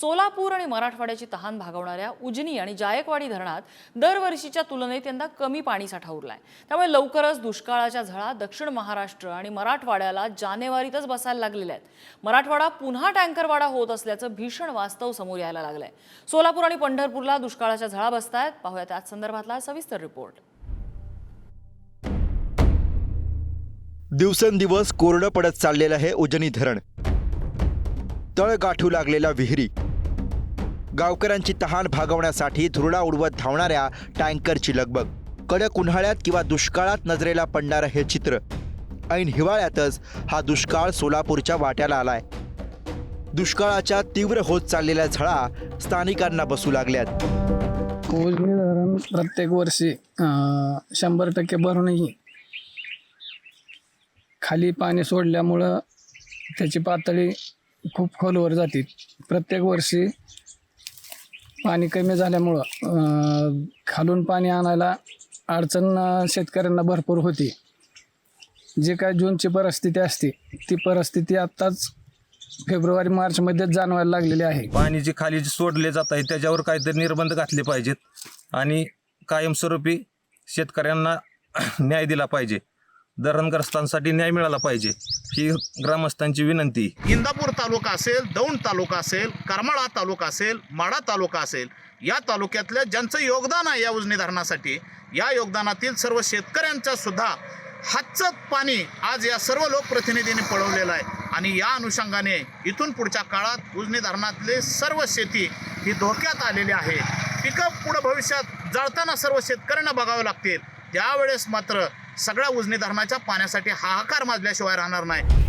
सोलापूर आणि मराठवाड्याची तहान भागवणाऱ्या उजनी आणि जायकवाडी धरणात दरवर्षीच्या तुलनेत यंदा कमी पाणीसाठा उरलाय. त्यामुळे लवकरच दुष्काळाच्या झळा दक्षिण महाराष्ट्र आणि मराठवाड्याला जानेवारीतच बसायला लागलेल्या आहेत. मराठवाडा पुन्हा टँकरवाडा होत असल्याचं भीषण वास्तव समोर यायला लागलंय. सोलापूर आणि पंढरपूरला दुष्काळाच्या झळा बसतायत. पाहूया त्याच संदर्भातला सविस्तर रिपोर्ट. दिवसेंदिवस कोरडं पडत चाललेलं हे उजनी धरण. तळ गाठू लागलेल्या विहिरी. गावकऱ्यांची तहान भागवण्यासाठी धुरडा उडवत धावणाऱ्या टँकरची लगबग. कडक उन्हाळ्यात किंवा दुष्काळात नजरेला पडणारं हे चित्र. ऐन हिवाळ्यातच हा दुष्काळ सोलापूरच्या वाट्याला आलाय. दुष्काळाच्या तीव्र होत चाललेल्या झळा स्थानिकांना बसू लागल्यात. उजनी धरण प्रत्येक वर्षी अं, शंभर टक्के भरूनही खाली पाणी सोडल्यामुळं त्याची पातळी खूप खोलवर जाते. प्रत्येक वर्षी पाणी कमी झाल्यामुळं अं, खालून पाणी आणायला अडचण अं, शेतकऱ्यांना भरपूर होती. जे काय जूनची परिस्थिती असते ती परिस्थिती आत्ताच फेब्रुवारी मार्चमध्येच जाणवायला लागलेली आहे. पाणी जे खाली जे सोडले जात आहे त्याच्यावर काहीतरी निर्बंध घातले पाहिजेत आणि कायमस्वरूपी शेतकऱ्यांना न्याय दिला पाहिजे. धरणग्रस्तांसाठी न्याय मिळाला पाहिजे ही ग्रामस्थांची विनंती. इंदापूर तालुका असेल दौंड तालुका असेल करमाळा तालुका असेल माडा तालुका असेल या तालुक्यातल्या ज्यांचं योगदान आहे या उजनी धरणासाठी या योगदानातील सर्व शेतकऱ्यांचा सुद्धा हातचं पाणी आज या सर्व लोकप्रतिनिधींनी पळवलेलं आहे. आणि या अनुषंगाने इथून पुढच्या काळात उजनी धरणातले सर्व शेती ही धोक्यात आलेली आहे. पिकं पुढं भविष्यात जळताना सर्व शेतकऱ्यांना बघावे लागतील. त्यावेळेस मात्र सगळ्या उजनी धरणाच्या पाण्यासाठी हाहाकार माजल्याशिवाय राहणार नाही.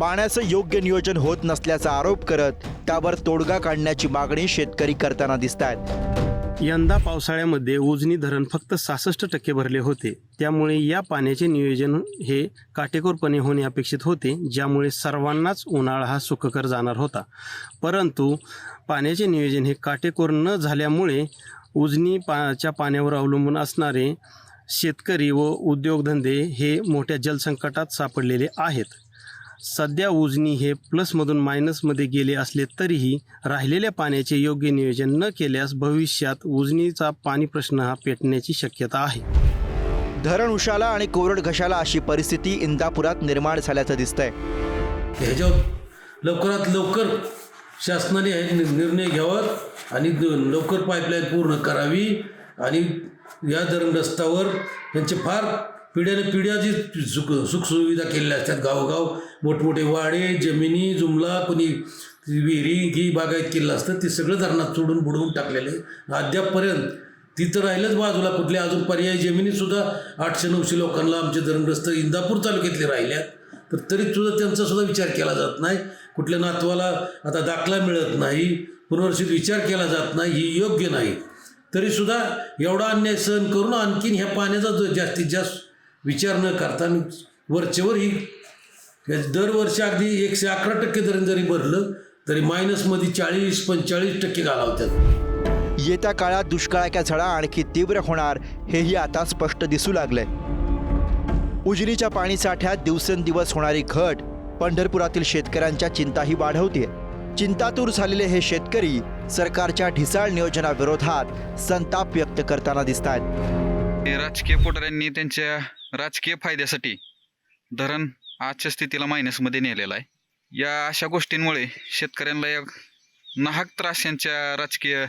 पाण्याचं योग्य नियोजन होत नसल्याचा आरोप करत त्यावर तोडगा काढण्याची मागणी शेतकरी करताना दिसत आहेत यंदा पावसाळ्यामध्ये उजनी धरण फक्त सहासष्ट टक्के भरले होते. त्यामुळे या पाण्याचे नियोजन हे काटेकोरपणे होणे अपेक्षित होते ज्यामुळे सर्वांनाच उन्हाळा हा सुखकर जाणार होता. परंतु पाण्याचे नियोजन हे काटेकोर न झाल्यामुळे उजनी पाच्या पाण्यावर अवलंबून असणारे शेतकरी व उद्योगधंदे हे मोठ्या जलसंकटात सापडलेले आहेत. सध्या उजनी हे प्लसमधून मायनसमध्ये गेले असले तरीही राहिलेल्या पाण्याचे योग्य नियोजन न केल्यास भविष्यात उजनीचा पाणी प्रश्न हा पेटण्याची शक्यता आहे. धरण उशाला आणि कोरड घशाला अशी परिस्थिती इंदापुरात निर्माण झाल्याचं दिसतंय. ह्याच्यावर लवकरात लवकर शासनाने हे नि- निर्णय घ्यावा आणि द- लवकर पाईपलाईन पूर्ण करावी आणि या धरणग्रस्तावर यांचे फार पिढ्याने पिढ्या जी सुख सुखसुविधा केलेल्या असतात गावोगाव मोठमोठे वाडे जमिनी जुमला कोणी विहिरी घी बागायत केलं असतं ते सगळं धरणात सोडून बुडवून टाकलेले. अद्यापपर्यंत तिथं राहिलंच बाजूला कुठले अजून पर्यायी जमिनीसुद्धा आठशे नऊशे लोकांना आमचे धरणग्रस्त इंदापूर तालुक्यातले राहिल्यात. तर तरी सुद्धा त्यांचा सुद्धा विचार केला जात नाही. कुठल्या नातवाला आता दाखला मिळत नाही पुनर्वसित विचार केला जात नाही ही योग्य नाही. तरीसुद्धा एवढा अन्याय सहन करून आणखीन ह्या पाण्याचा जो जास्तीत जास्त विचार न करता आणि वरचेवर ही दरवर्षी अगदी एकशे अकरा टक्के दर जरी भरलं तरी मायनसमध्ये चाळीस पंचेचाळीस टक्के घालावतात येत्या काळात दुष्काळाच्या झळा आणखी तीव्र होणार हेही आता स्पष्ट दिसू लागलंय. उजनीच्या पाणीसाठ्यात दिवसेंदिवस होणारी घट पंढरपुरातील शेतकऱ्यांच्या चिंताही वाढवते चिंतातूर झालेले हे शेतकरी सरकारच्या ढिसाळ नियोजनाविरोधात संताप व्यक्त करताना दिसत आहेत हे राजकीय पुढाऱ्यांनी त्यांच्या राजकीय फायद्यासाठी धरण आजच्या स्थितीला मायनसमध्ये नेलेलं आहे. या अशा गोष्टींमुळे शेतकऱ्यांना या नाहक त्रास यांच्या राजकीय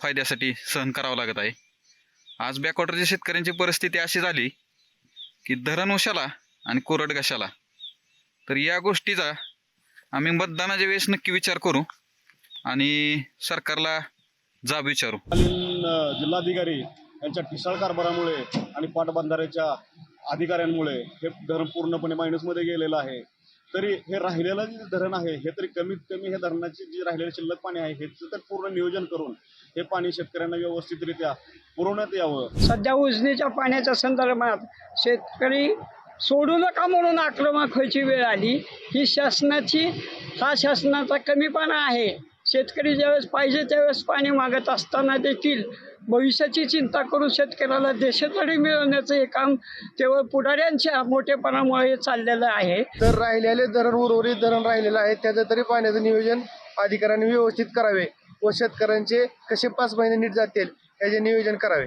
फायद्यासाठी सहन करावं लागत आहे. आज बॅकवॉटरच्या शेतकऱ्यांची परिस्थिती अशी झाली की धरण उशाला आणि कोरड घशाला. तर या गोष्टीचा आम्ही मतदानाच्या वेळेस नक्की विचार करू आणि सरकारला जाब विचारू. जिल्हाधिकारी यांच्या ठिसाळ कारभारामुळे आणि पाटबंधाऱ्याच्या अधिकाऱ्यांमुळे हे धरण पूर्णपणे मायनसमध्ये गेलेलं आहे. तरी हे राहिलेलं जे धरण आहे हे तरी कमीत कमी हे धरणाचे जे राहिलेले शिल्लक पाणी आहे हे तर पूर्ण नियोजन करून हे पाणी शेतकऱ्यांना व्यवस्थितरित्या पुरवण्यात यावं. सध्या उजनीच्या पाण्याच्या संदर्भात शेतकरी सोडू नका म्हणून आक्रमक व्हायची वेळ आली. ही शासनाची हा शासनाचा कमीपणा आहे. शेतकरी ज्यावेळेस पाहिजे त्यावेळेस पाणी मागत असताना देखील भविष्याची चिंता करून शेतकऱ्याला देशतडी मिळवण्याचं हे काम केवळ पुढाऱ्यांच्या मोठेपणामुळे चाललेलं आहे. तर राहिलेले धरण उर्वरित धरण राहिलेलं आहे. त्याचं तरी पाण्याचं नियोजन अधिकाऱ्यांनी व्यवस्थित करावे व शेतकऱ्यांचे कसे पाच महिने नीट जातील याचे नियोजन करावे.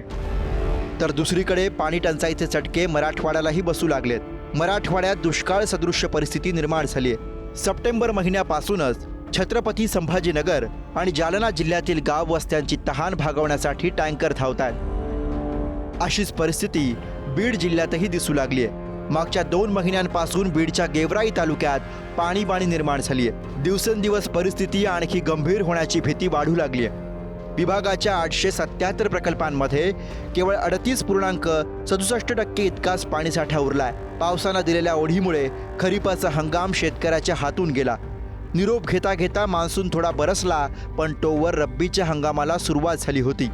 तर दुसरीकडे पाणी टंचाईचे चटके मराठवाड्यालाही बसू लागलेत. मराठवाड्यात दुष्काळ सदृश्य परिस्थिती निर्माण झाली आहे. सप्टेंबर महिन्यापासूनच छत्रपती संभाजीनगर आणि जालना जिल्ह्यातील गाव वस्त्यांची तहान भागवण्यासाठी टँकर धावतात अशीच परिस्थिती बीड जिल्ह्यातही दिसू लागली आहे. मागच्या दोन महिन्यांपासून बीडच्या गेवराई तालुक्यात पाणीबाणी निर्माण झाली आहे. दिवसेंदिवस परिस्थिती आणखी गंभीर होण्याची भीती वाढू लागली आहे. विभागाच्या आठशे सत्याहत्तर प्रकल्पांमध्ये केवळ अडतीस पूर्णांक सदुसष्ट टक्के इतकाच पाणीसाठा उरलाय. पावसानं दिलेल्या ओढीमुळे खरीपाचा हंगाम शेतकऱ्याच्या हातून गेला. निरोप घेता घेता मान्सून थोडा बरसला पण तोवर रब्बीच्या हंगामाला सुरुवात झाली होती.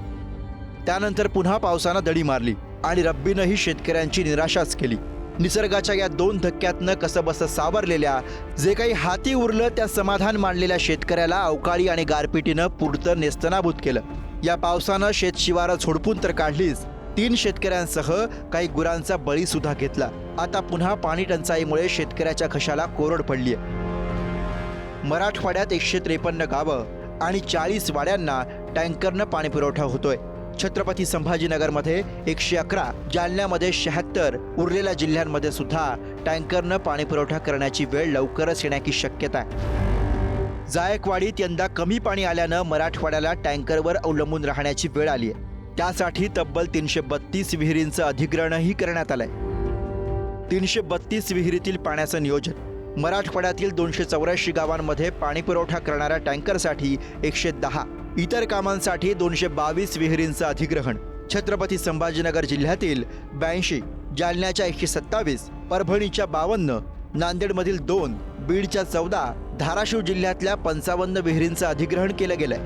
त्यानंतर पुन्हा पावसानं दडी मारली आणि रब्बीनंही शेतकऱ्यांची निराशाच केली. निसर्गाच्या या दोन धक्क्यातनं कसं बसं सावरलेल्या जे काही हाती उरलं त्या समाधान मानलेल्या शेतकऱ्याला अवकाळी आणि गारपिटीनं पुरतं नेस्तनाभूत केलं. या पावसानं शेतशिवारं झोडपून तर काढलीच. तीन शेतकऱ्यांसह काही गुरांचा बळी सुद्धा घेतला. आता पुन्हा पाणी टंचाईमुळे शेतकऱ्याच्या खशाला कोरड पडलीय. मराठवाड्यात एकशे त्रेपन्न गावं आणि चाळीस वाड्यांना टँकरनं पाणी पुरवठा होतोय. छत्रपती संभाजीनगरमध्ये एकशे अकरा जालन्यामध्ये शहात्तर उरलेल्या जिल्ह्यांमध्ये सुद्धा टँकरनं पाणी पुरवठा करण्याची वेळ लवकरच येण्याची शक्यता आहे. जायकवाडीत यंदा कमी पाणी आल्यानं मराठवाड्याला टँकरवर अवलंबून राहण्याची वेळ आली आहे. त्यासाठी तब्बल तीनशे बत्तीस विहिरींचं अधिग्रहणही करण्यात आलंय. तीनशे बत्तीस विहिरीतील पाण्याचं नियोजन. मराठवाड्यातील दोनशे चौऱ्याऐंशी गावांमध्ये पाणीपुरवठा करणाऱ्या टँकरसाठी एकशे दहा इतर कामांसाठी दोनशे बावीस विहिरींचं अधिग्रहण. छत्रपती संभाजीनगर जिल्ह्यातील ब्याऐंशी जालन्याच्या एकशे सत्तावीस परभणीच्या बावन्न नांदेडमधील दोन बीडच्या चौदा धाराशिव जिल्ह्यातल्या पंचावन्न विहिरींचं अधिग्रहण केलं गेलंय.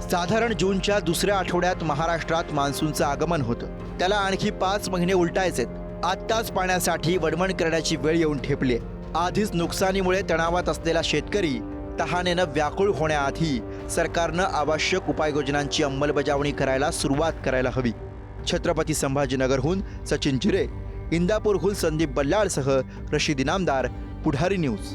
साधारण जूनच्या दुसऱ्या आठवड्यात महाराष्ट्रात मान्सूनचं आगमन होतं. त्याला आणखी पाच महिने उलटायचेत. आत्ताच पाण्यासाठी वणवण करण्याची वेळ येऊन ठेपली आधीच नुकसानीमुळे तणावात असलेला शेतकरी तहानेनं व्याकुळ होण्याआधी सरकारनं आवश्यक उपाययोजनांची अंमलबजावणी करायला सुरुवात करायला हवी. छत्रपती संभाजीनगरहून सचिन जिरे इंदापूरहून संदीप बल्लाळसह रशीद इनामदार पुढारी न्यूज.